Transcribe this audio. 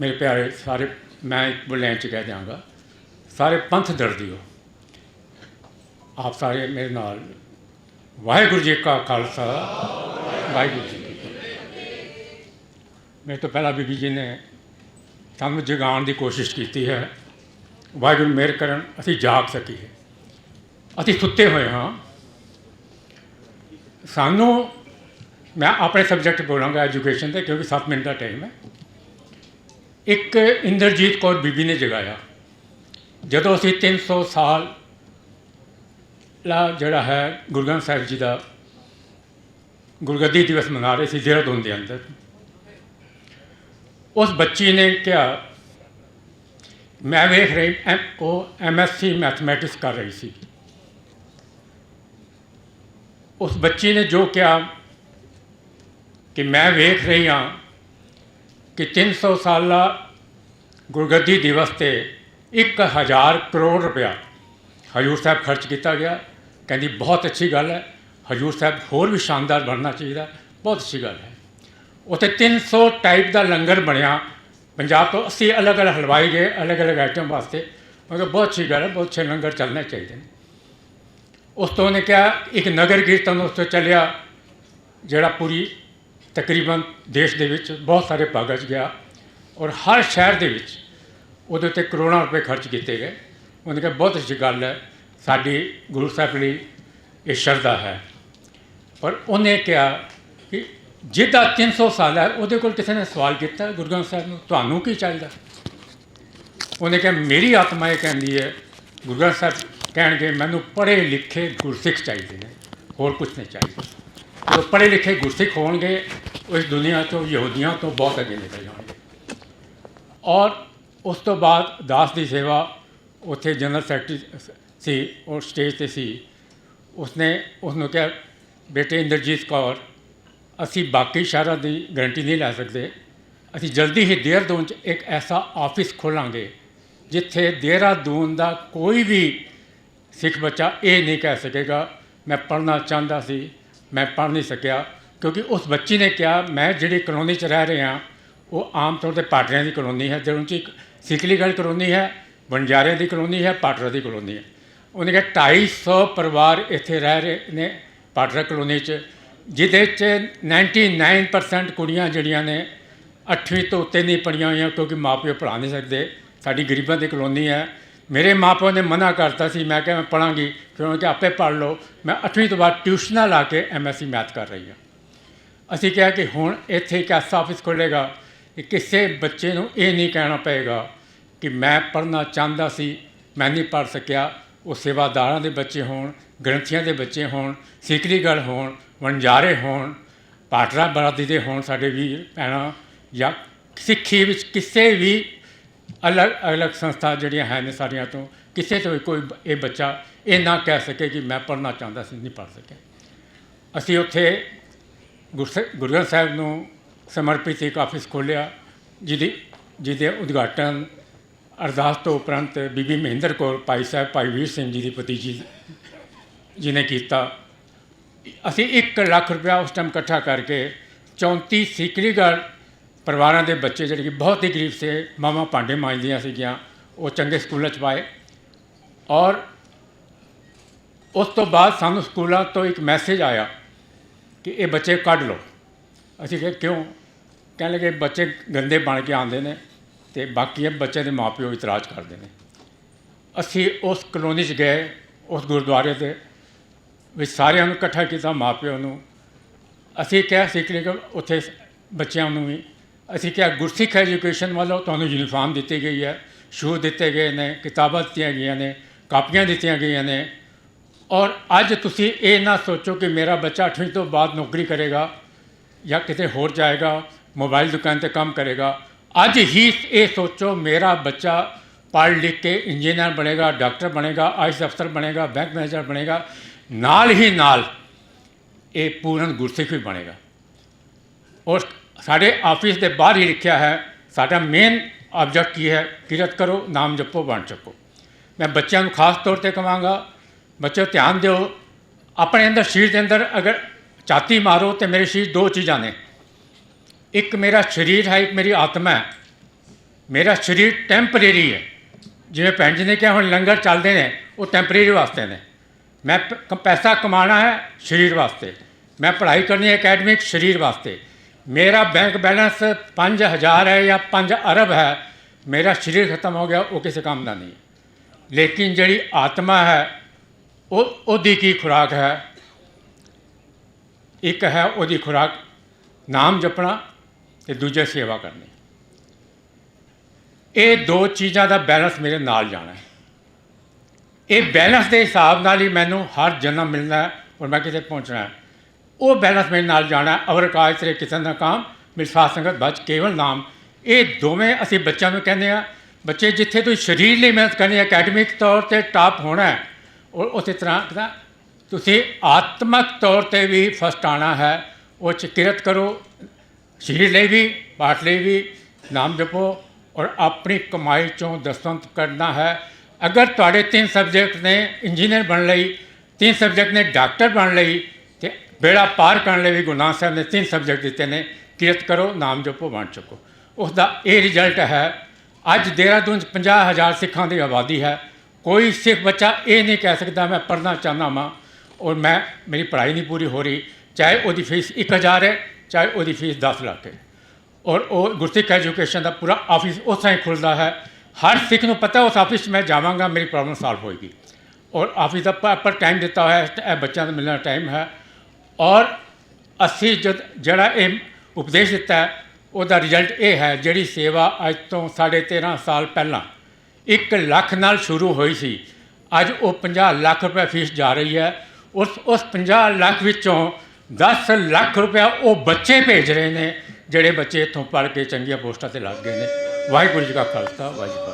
ਮੇਰੇ ਪਿਆਰੇ ਸਾਰੇ, ਮੈਂ ਇੱਕ ਬੁਲੈਨ ਚ ਕਹਿ ਦਿਆਂਗਾ, ਸਾਰੇ ਪੰਥ ਦਰਦੀਓ, ਆਪ ਸਾਰੇ ਮੇਰੇ ਨਾਲ, ਵਾਹਿਗੁਰੂ ਜੀ ਕਾ ਖਾਲਸਾ, ਵਾਹਿਗੁਰੂ ਜੀ ਕੀ ਫਤਿਹ। ਮੇਰੇ ਤੋਂ ਪਹਿਲਾਂ ਬੀਬੀ ਜੀ ਨੇ ਸਾਨੂੰ ਜਗਾਉਣ ਦੀ ਕੋਸ਼ਿਸ਼ ਕੀਤੀ ਹੈ, ਵਾਹਿਗੁਰੂ ਮਿਹਰ ਕਰਨ, ਅਸੀਂ ਜਾਗ ਸਕੀਏ ਅਸੀਂ ਸੁੱਤੇ ਹੋਏ ਹਾਂ। ਸਾਨੂੰ, ਮੈਂ ਆਪਣੇ ਸਬਜੈਕਟ ਬੋਲਾਂਗਾ ਐਜੂਕੇਸ਼ਨ ਤੇ, ਕਿਉਂਕਿ 7 ਮਿੰਟ ਦਾ ਟਾਈਮ ਹੈ। ਇੱਕ ਇੰਦਰਜੀਤ ਕੌਰ ਬੀਬੀ ਨੇ ਜਗਾਇਆ। ਜਦੋਂ ਅਸੀਂ 300 ਸਾਲ ਲਾ ਜਿਹੜਾ ਹੈ ਗੁਰੂ ਗ੍ਰੰਥ ਸਾਹਿਬ ਜੀ ਦਾ ਗੁਰਗੱਦੀ ਦਿਵਸ ਮਨਾ ਰਹੇ ਸੀ ਦੇਹਰਾਦੂਨ ਦੇ ਅੰਦਰ, ਉਸ ਬੱਚੀ ਨੇ ਕਿਹਾ, ਮੈਂ ਵੇਖ ਰਹੀ, ਐਮ, ਉਹ ਐਮਐਸਸੀ ਮੈਥਮੈਟਿਕਸ ਕਰ ਰਹੀ ਸੀ। ਉਸ ਬੱਚੀ ਨੇ ਜੋ ਕਿਹਾ ਕਿ ਮੈਂ ਵੇਖ ਰਹੀ ਹਾਂ ਕਿ 300 ਸਾਲਾ ਗੁਰਗੱਦੀ ਦਿਵਸ ਤੇ 1000 ਕਰੋੜ ਰੁਪਇਆ ਹਜੂਰ ਸਾਹਿਬ ਖਰਚ ਕੀਤਾ ਗਿਆ। ਕਹਿੰਦੀ, ਬਹੁਤ ਅੱਛੀ ਗੱਲ ਹੈ। ਹਜੂਰ ਸਾਹਿਬ ਹੋਰ ਵੀ ਸ਼ਾਨਦਾਰ ਬਣਨਾ ਚਾਹੀਦਾ। ਬਹੁਤ ਅੱਛੀ ਗੱਲ ਹੈ। ਉੱਥੇ 300 ਟਾਈਪ ਦਾ ਲੰਗਰ ਬਣਿਆ। ਪੰਜਾਬ ਤੋਂ 80 ਅਲੱਗ-ਅਲੱਗ ਹਲਵਾਈ ਗਏ ਅਲੱਗ-ਅਲੱਗ ਆਈਟਮ ਵਾਸਤੇ। ਮੈਂ ਬਹੁਤ ਅੱਛੀ ਗੱਲ ਹੈ। ਬਹੁਤ ਅੱਛੇ ਲੰਗਰ ਚੱਲਣੇ ਚਾਹੀਦੇ ਨੇ। ਉਸ ਤੋਂ ਉਹਨੇ ਕਿਹਾ, ਇੱਕ ਨਗਰ ਕੀਰਤਨ ਉਸ ਤੋਂ ਚੱਲਿਆ, ਜਿਹੜਾ ਪੂਰੀ ਤਕਰੀਬਨ ਦੇਸ਼ ਦੇ ਵਿੱਚ ਬਹੁਤ ਸਾਰੇ ਭਾਗਾਂ 'ਚ ਗਿਆ ਔਰ ਹਰ ਸ਼ਹਿਰ ਦੇ ਵਿੱਚ ਉਹਦੇ ਉੱਤੇ ਕਰੋੜਾਂ ਰੁਪਏ ਖਰਚ ਕੀਤੇ ਗਏ। ਉਹਨੇ ਕਿਹਾ, ਬਹੁਤ ਅੱਛੀ ਗੱਲ ਹੈ, ਸਾਡੀ ਗੁਰੂ ਸਾਹਿਬ ਲਈ ਇਹ ਸ਼ਰਧਾ ਹੈ। ਪਰ ਉਹਨੇ ਕਿਹਾ ਕਿ ਜਿਹਦਾ 300 ਸਾਲ ਹੈ, ਉਹਦੇ ਕੋਲ ਕਿਸੇ ਨੇ ਸਵਾਲ ਕੀਤਾ, ਗੁਰੂ ਗ੍ਰੰਥ ਸਾਹਿਬ ਨੂੰ, ਤੁਹਾਨੂੰ ਕੀ ਚਾਹੀਦਾ? ਉਹਨੇ ਕਿਹਾ, ਮੇਰੀ ਆਤਮਾ ਇਹ ਕਹਿੰਦੀ ਹੈ, ਗੁਰੂ ਗ੍ਰੰਥ ਸਾਹਿਬ ਕਹਿਣਗੇ, ਮੈਨੂੰ ਪੜ੍ਹੇ ਲਿਖੇ ਗੁਰਸਿੱਖ ਚਾਹੀਦੇ ਨੇ, ਹੋਰ ਕੁਝ ਨਹੀਂ ਚਾਹੀਦਾ। ਜਦੋਂ ਪੜ੍ਹੇ ਲਿਖੇ ਗੁਰਸਿੱਖ ਹੋਣਗੇ, ਉਸ ਇਸ ਦੁਨੀਆ ਤੋਂ, ਯਹੂਦੀਆਂ ਤੋਂ ਬਹੁਤ ਅੱਗੇ ਨਿਕਲ ਜਾਣਗੇ। ਔਰ ਉਸ ਤੋਂ ਬਾਅਦ ਦਾਸ ਦੀ ਸੇਵਾ ਉੱਥੇ ਜਨਰਲ ਸੈਕਟਰੀ ਸੀ, ਉਹ ਸਟੇਜ ਤੇ ਸੀ। ਉਸਨੇ ਉਸ ਨੂੰ ਕਿਹਾ, ਬੇਟੇ ਇੰਦਰਜੀਤ ਕੌਰ, ਅਸੀਂ ਬਾਕੀ ਸ਼ਹਿਰਾਂ ਦੀ ਗਰੰਟੀ ਨਹੀਂ ਲੈ ਸਕਦੇ। ਅਸੀਂ ਜਲਦੀ ਹੀ ਦੇਹਰਾਦੂਨ 'ਚ ਇੱਕ ਐਸਾ ਆਫਿਸ ਖੋਲਾਂਗੇ, ਜਿੱਥੇ ਦੇਹਰਾਦੂਨ ਦਾ ਕੋਈ ਵੀ ਸਿੱਖ ਬੱਚਾ ਇਹ ਨਹੀਂ ਕਹਿ ਸਕੇਗਾ, ਮੈਂ ਪੜ੍ਹਨਾ ਚਾਹੁੰਦਾ ਸੀ ਮੈਂ ਪੜ੍ਹ ਨਹੀਂ ਸਕਿਆ, ਕਿਉਂਕਿ ਉਸ ਬੱਚੀ ਨੇ ਕਿਹਾ, ਮੈਂ ਜਿਹੜੀ ਕਲੋਨੀ 'ਚ ਰਹਿ ਰਿਹਾ, ਉਹ ਆਮ ਤੌਰ ਤੇ ਪਾਟਰਿਆਂ ਦੀ ਕਲੋਨੀ ਹੈ ਜਿਹਨੂੰ 'ਚ ਇੱਕ ਸਿਕਲੀਗੜ੍ਹ ਕਲੋਨੀ ਹੈ ਬੰਜਾਰਿਆਂ ਦੀ ਕਲੋਨੀ ਹੈ, ਪਾਟਰਾ ਦੀ ਕਲੋਨੀ ਹੈ। ਉਹਨੇ ਕਿਹਾ 250 ਪਰਿਵਾਰ ਇੱਥੇ ਰਹਿ ਰਹੇ ਨੇ ਪਾਟਰਾ ਕਲੋਨੀ 'ਚ, ਜਿਹਦੇ 'ਚ 99% ਕੁੜੀਆਂ ਜਿਹੜੀਆਂ ਨੇ 8ਵੀਂ ਤੋਂ ਉੱਤੇ ਨਹੀਂ ਪੜ੍ਹੀਆਂ ਹੋਈਆਂ, ਕਿਉਂਕਿ ਮਾਪਿਓ ਪੜ੍ਹਾ ਨਹੀਂ ਸਕਦੇ, ਸਾਡੀ ਗਰੀਬਾਂ ਦੀ ਕਲੋਨੀ ਹੈ। ਮੇਰੇ ਮਾਪਿਓ ਨੇ ਮਨਾ ਕਰਤਾ ਸੀ, ਮੈਂ ਕਿਹਾ ਮੈਂ ਪੜਾਂਗੀ ਫਿਰ ਉਹਨਾਂ ਕਿ ਆਪੇ ਪੜ੍ਹ ਲਓ। ਮੈਂ 8ਵੀਂ ਤੋਂ ਬਾਅਦ ਟਿਊਸ਼ਨਾਂ ਲਾ ਕੇ ਐਮਐਸਸੀ ਮੈਥ ਕਰ ਰਹੀ ਹਾਂ। ਅਸੀਂ ਕਿਹਾ ਕਿ ਹੁਣ ਇੱਥੇ ਇੱਕ ਐਸਾ ਆਫਿਸ ਖੁੱਲ੍ਹੇਗਾ, ਕਿ ਕਿਸੇ ਬੱਚੇ ਨੂੰ ਇਹ ਨਹੀਂ ਕਹਿਣਾ ਪਏਗਾ ਕਿ ਮੈਂ ਪੜ੍ਹਨਾ ਚਾਹੁੰਦਾ ਸੀ, ਮੈਂ ਨਹੀਂ ਪੜ੍ਹ ਸਕਿਆ। ਉਹ ਸੇਵਾਦਾਰਾਂ ਦੇ ਬੱਚੇ ਹੋਣ, ਗ੍ਰੰਥੀਆਂ ਦੇ ਬੱਚੇ ਹੋਣ ਸਿਕਰੀਗੜ੍ਹ ਹੋਣ, ਵਣਜਾਰੇ ਹੋਣ, ਪਾਟਰਾ ਬਰਾਦੀ ਦੇ ਹੋਣ ਸਾਡੇ ਵੀਰ, ਭੈਣਾਂ, ਜਾਂ ਸਿੱਖੀ ਵਿੱਚ ਕਿਸੇ ਵੀ ਅਲੱਗ ਅਲੱਗ ਸੰਸਥਾ ਜਿਹੜੀਆਂ ਹੈ ਨੇ ਸਾਰੀਆਂ ਤੋਂ, ਕਿਸੇ ਤੋਂ ਕੋਈ ਬ- ਇਹ ਬੱਚਾ ਇਹ ਨਾ ਕਹਿ ਸਕੇ ਕਿ ਮੈਂ ਪੜ੍ਹਨਾ ਚਾਹੁੰਦਾ ਸੀ, ਨਹੀਂ ਪੜ੍ਹ ਸਕਿਆ। ਅਸੀਂ ਉੱਥੇ ਗੁਰਸ- ਗੁਰੂ ਗ੍ਰੰਥ ਸਾਹਿਬ ਨੂੰ ਸਮਰਪਿਤ ਇੱਕ ਆਫਿਸ ਖੋਲ੍ਹਿਆ, ਜਿਹਦੀ, ਜਿਹਦੇ ਉਦਘਾਟਨ ਅਰਦਾਸ ਤੋਂ ਉਪਰੰਤ ਬੀਬੀ ਮਹਿੰਦਰ ਕੌਰ, ਭਾਈ ਸਾਹਿਬ, ਭਾਈ ਵੀਰ ਸਿੰਘ ਜੀ ਦੀ ਭਤੀਜੀ ਜੀ ਨੇ ਕੀਤਾ। ਅਸੀਂ 1 ਲੱਖ ਰੁਪਇਆ ਉਸ ਟਾਈਮ ਇਕੱਠਾ ਕਰਕੇ 34 ਸਿਕਰੀਗੜ੍ਹ ਪਰਿਵਾਰਾਂ ਦੇ ਬੱਚੇ ਜਿਹੜੇ ਕਿ ਬਹੁਤ ਹੀ ਗਰੀਬ ਸੀ, ਮਾਵਾਂ ਭਾਂਡੇ ਮਾਂਜਦੀਆਂ ਸੀਗੀਆਂ, ਉਹ ਚੰਗੇ ਸਕੂਲਾਂ 'ਚ ਪਾਏ। ਔਰ ਉਸ ਤੋਂ ਬਾਅਦ ਸਾਨੂੰ ਸਕੂਲਾਂ ਤੋਂ ਇੱਕ ਮੈਸੇਜ ਆਇਆ ਕਿ ਇਹ ਬੱਚੇ ਕੱਢ ਲਓ। ਅਸੀਂ ਕਿਹਾ, ਕਿਉਂ? ਕਹਿਣ ਲੱਗੇ, ਬੱਚੇ ਗੰਦੇ ਬਣ ਕੇ ਆਉਂਦੇ ਨੇ ਤੇ ਬਾਕੀ ਇਹ ਬੱਚੇ ਦੇ ਮਾਪਿਓ ਇਤਰਾਜ਼ ਕਰਦੇ ਨੇ। ਅਸੀਂ ਉਸ ਕਲੋਨੀ 'ਚ ਗਏ, ਉਸ ਗੁਰਦੁਆਰੇ ਦੇ ਵਿੱਚ ਸਾਰਿਆਂ ਨੂੰ ਇਕੱਠਾ ਕੀਤਾ ਮਾਪਿਓ ਨੂੰ। ਅਸੀਂ ਕਿਹਾ ਸੀ ਕਿ ਉੱਥੇ ਬੱਚਿਆਂ ਨੂੰ ਵੀ ਅਸੀਂ ਕਿਹਾ, ਗੁਰਸਿੱਖ ਐਜੂਕੇਸ਼ਨ ਵੱਲੋਂ ਤੁਹਾਨੂੰ ਯੂਨੀਫਾਰਮ ਦਿੱਤੀ ਗਈ ਹੈ ਸ਼ੂ ਦਿੱਤੇ ਗਏ ਨੇ, ਕਿਤਾਬਾਂ ਦਿੱਤੀਆਂ ਗਈਆਂ ਨੇ, ਕਾਪੀਆਂ ਦਿੱਤੀਆਂ ਗਈਆਂ ਨੇ। ਔਰ ਅੱਜ ਤੁਸੀਂ ਇਹ ਨਾ ਸੋਚੋ ਕਿ ਮੇਰਾ ਬੱਚਾ 8ਵੀਂ ਤੋਂ ਬਾਅਦ ਨੌਕਰੀ ਕਰੇਗਾ ਜਾਂ ਕਿਤੇ ਹੋਰ ਜਾਏਗਾ, ਮੋਬਾਈਲ ਦੁਕਾਨ ਤੇ ਕੰਮ ਕਰੇਗਾ। ਅੱਜ ਹੀ ਇਹ ਸੋਚੋ, ਮੇਰਾ ਬੱਚਾ ਪੜ੍ਹ ਲਿਖ ਕੇ ਇੰਜੀਨੀਅਰ ਬਣੇਗਾ, ਡਾਕਟਰ ਬਣੇਗਾ, ਆਈਸ ਅਫਸਰ ਬਣੇਗਾ, ਬੈਂਕ ਮੈਨੇਜਰ ਬਣੇਗਾ, ਨਾਲ ਹੀ ਨਾਲ ਇਹ ਪੂਰਨ ਗੁਰਸਿੱਖ ਵੀ ਬਣੇਗਾ। ਔਰ ਸਾਡੇ ਆਫਿਸ ਦੇ ਬਾਹਰ ਹੀ ਲਿਖਿਆ ਹੈ, ਸਾਡਾ ਮੇਨ ਆਬਜੈਕਟ ਕੀ ਹੈ? ਕਿਰਤ ਕਰੋ, ਨਾਮ ਜਪੋ ਬਣ ਚੱਕੋ ਮੈਂ ਬੱਚਿਆਂ ਨੂੰ ਖਾਸ ਤੌਰ ਤੇ ਕਹਾਂਗਾ ਬੱਚਿਓ ਧਿਆਨ ਦਿਓ, ਆਪਣੇ ਅੰਦਰ ਸਰੀਰ ਦੇ ਅੰਦਰ ਅਗਰ ਛਾਤੀ ਮਾਰੋ ਤੇ ਮੇਰੇ ਸਰੀਰ ਦੋ ਚੀਜ਼ਾਂ ਨੇ। ਇੱਕ ਮੇਰਾ ਸਰੀਰ ਹੈ, ਇੱਕ ਮੇਰੀ ਆਤਮਾ ਹੈ। ਮੇਰਾ ਸਰੀਰ ਟੈਂਪਰੇਰੀ ਹੈ। ਜਿਵੇਂ ਭੈਣ ਜੀ ਨੇ ਕਿਹਾ, ਹੁਣ ਲੰਗਰ ਚੱਲਦੇ ਨੇ, ਉਹ ਟੈਂਪਰੇਰੀ ਵਾਸਤੇ ਨੇ। ਮੈਂ ਪੈਸਾ ਕਮਾਉਣਾ ਹੈ ਸਰੀਰ ਵਾਸਤੇ। ਮੈਂ ਪੜ੍ਹਾਈ ਕਰਨੀ ਹੈ ਅਕੈਡਮਿਕ ਸਰੀਰ ਵਾਸਤੇ। ਮੇਰਾ ਬੈਂਕ ਬੈਲੈਂਸ 5000 ਹੈ ਜਾਂ 5 ਅਰਬ ਹੈ ਮੇਰਾ ਸਰੀਰ ਖਤਮ ਹੋ ਗਿਆ ਉਹ ਕਿਸੇ ਕੰਮ ਦਾ ਨਹੀਂ ਲੇਕਿਨ ਜਿਹੜੀ ਆਤਮਾ ਹੈ ਉਹ ਉਹਦੀ ਕੀ ਖੁਰਾਕ ਹੈ ਇੱਕ ਹੈ ਉਹਦੀ ਖੁਰਾਕ ਨਾਮ ਜਪਣਾ ਤੇ ਦੂਜੇ ਸੇਵਾ ਕਰਨੀ ਇਹ ਦੋ ਚੀਜ਼ਾਂ ਦਾ ਬੈਲੈਂਸ ਮੇਰੇ ਨਾਲ ਜਾਣਾ ਹੈ ਇਹ ਬੈਲੈਂਸ ਦੇ ਹਿਸਾਬ ਨਾਲ ਹੀ ਮੈਨੂੰ ਹਰ ਜਨਮ ਮਿਲਣਾ ਹੈ ਔਰ ਮੈਂ ਕਿਤੇ ਪਹੁੰਚਣਾ ਹੈ ਉਹ ਬੈਲੈਂਸ ਮੇਰੇ ਨਾਲ ਜਾਣਾ ਹੈ ਅਵਰ ਕਾਜ ਤੇਰੇ ਕਿਤਨ ਦਾ ਕੰਮ, ਮੇਰੀ ਸਾਧ ਸੰਗਤ ਬਚ ਕੇਵਲ ਨਾਮ। ਇਹ ਦੋਵੇਂ ਅਸੀਂ ਬੱਚਿਆਂ ਨੂੰ ਕਹਿੰਦੇ ਆ ਬੱਚੇ, ਜਿੱਥੇ ਤੁਸੀਂ ਸਰੀਰ ਲਈ ਮਿਹਨਤ ਕਰਨੀ ਹੈ, ਅਕੈਡਮਿਕ ਤੌਰ ਤੇ ਟਾਪ ਹੋਣਾ ਹੈ ਔਰ ਉਸੇ ਤਰ੍ਹਾਂ ਤੁਸੀਂ ਆਤਮਕ ਤੌਰ ਤੇ ਵੀ ਫਸਟ ਆਣਾ ਹੈ। ਉਹ ਚ ਕਿਰਤ ਕਰੋ, ਸਰੀਰ ਲਈ ਵੀ, ਪਾਠ ਲਈ ਵੀ, ਨਾਮ ਜਪੋ ਔਰ ਆਪਣੀ ਕਮਾਈ ਚੋਂ ਦਸਵੰਤ ਕਰਨਾ ਹੈ। ਅਗਰ ਤੁਹਾਡੇ ਤਿੰਨ ਸਬਜੈਕਟ ਨੇ ਇੰਜੀਨੀਅਰ ਬਣ ਲਈ, ਤਿੰਨ ਸਬਜੈਕਟ ਨੇ ਡਾਕਟਰ ਬਣ ਲਈ ਬੇੜਾ ਪਾਰ ਕਰਨ ਲਈ ਵੀ ਗੁਰੂ ਨਾਨਕ ਸਾਹਿਬ ਨੇ ਤਿੰਨ ਸਬਜੈਕਟ ਦਿੱਤੇ ਨੇ ਕਿਰਤ ਕਰੋ, ਨਾਮ ਜਪੋ ਬਣ ਚੁੱਕੋ ਉਸ ਦਾ ਇਹ ਰਿਜ਼ਲਟ ਹੈ, ਅੱਜ ਦੇਹਰਾਦੂਨ 'ਚ 50000 ਸਿੱਖਾਂ ਦੀ ਆਬਾਦੀ ਹੈ। ਕੋਈ ਸਿੱਖ ਬੱਚਾ ਇਹ ਨਹੀਂ ਕਹਿ ਸਕਦਾ, ਮੈਂ ਪੜ੍ਹਨਾ ਚਾਹੁੰਦਾ ਹਾਂ ਔਰ ਮੈਂ, ਮੇਰੀ ਪੜ੍ਹਾਈ ਨਹੀਂ ਪੂਰੀ ਹੋ ਰਹੀ, ਚਾਹੇ ਉਹਦੀ ਫੀਸ 1000 ਹੈ, ਚਾਹੇ ਉਹਦੀ ਫੀਸ 10 ਲੱਖ ਹੈ। ਔਰ ਉਹ ਗੁਰਸਿੱਖ ਐਜੂਕੇਸ਼ਨ ਦਾ ਪੂਰਾ ਆਫਿਸ ਉਸ ਤਰ੍ਹਾਂ ਹੀ ਖੁੱਲਦਾ ਹੈ। ਹਰ ਸਿੱਖ ਨੂੰ ਪਤਾ ਉਸ ਆਫਿਸ 'ਚ ਮੈਂ ਜਾਵਾਂਗਾ, ਮੇਰੀ ਪ੍ਰੋਬਲਮ ਸੋਲਵ ਹੋਏਗੀ। ਔਰ ਆਫਿਸ ਦਾ ਪ੍ਰੋਪਰ ਟਾਈਮ ਦਿੱਤਾ ਹੋਇਆ ਹੈ, ਇਹ ਬੱਚਿਆਂ ਦਾ ਮਿਲਣ ਦਾ ਟਾਈਮ ਹੈ। ਔਰ ਅਸੀਂ ਜਦ ਜਿਹੜਾ ਇਹ ਉਪਦੇਸ਼ ਦਿੱਤਾ ਉਹਦਾ ਰਿਜ਼ਲਟ ਇਹ ਹੈ, ਜਿਹੜੀ ਸੇਵਾ ਅੱਜ ਤੋਂ ਸਾਢੇ 13 ਸਾਲ ਪਹਿਲਾਂ 1 ਲੱਖ ਨਾਲ ਸ਼ੁਰੂ ਹੋਈ ਸੀ, ਅੱਜ ਉਹ 50 ਲੱਖ ਰੁਪਏ ਫੀਸ ਜਾ ਰਹੀ ਹੈ। ਉਸ ਉਸ 50 ਲੱਖ ਵਿੱਚੋਂ 10 ਲੱਖ ਰੁਪਏ ਉਹ ਬੱਚੇ ਭੇਜ ਰਹੇ ਨੇ, ਜਿਹੜੇ ਬੱਚੇ ਇੱਥੋਂ ਪੜ੍ਹ ਕੇ ਚੰਗੀਆਂ ਪੋਸਟਾਂ ਤੇ ਲੱਗ ਗਏ ਨੇ। ਵਾਹਿਗੁਰੂ ਜੀ ਕਾ ਖਾਲਸਾ, ਵਾਹਿਗੁਰੂ ਜੀ